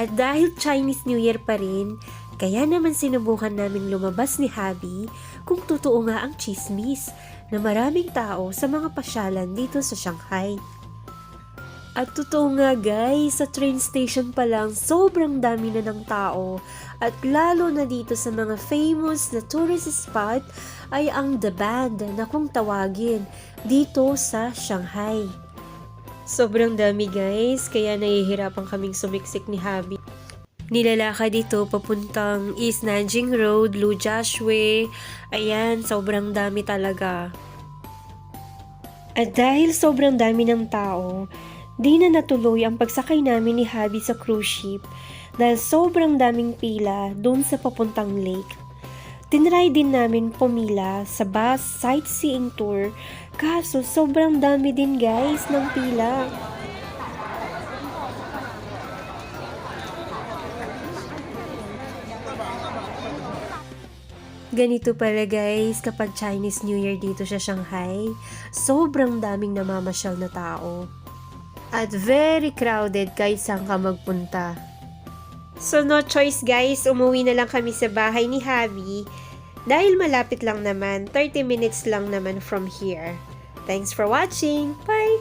At dahil Chinese New Year pa rin, kaya naman sinubukan namin lumabas ni Habi kung totoo nga ang chismis na maraming tao sa mga pasyalan dito sa Shanghai. At totoo nga guys, sa train station pa lang sobrang dami na ng tao at lalo na dito sa mga famous na tourist spot ay ang The Band na kung tawagin dito sa Shanghai. Sobrang dami guys, kaya nahihirapan kaming sumiksik ni Habi. Nilalakad dito papuntang East Nanjing Road, Lujiaxue. Ayan, sobrang dami talaga. At dahil sobrang dami ng tao, di na natuloy ang pagsakay namin ni Habi sa cruise ship dahil sobrang daming pila doon sa papuntang lake. Tinry din namin pumila sa bus sightseeing tour kaso sobrang dami din guys ng pila. Ganito pala guys kapag Chinese New Year dito sa Shanghai, sobrang daming namamasyal na tao. At very crowded kahit saan ka magpunta. So no choice guys, umuwi na lang kami sa bahay ni Javi dahil malapit lang naman, 30 minutes lang naman from here. Thanks for watching. Bye!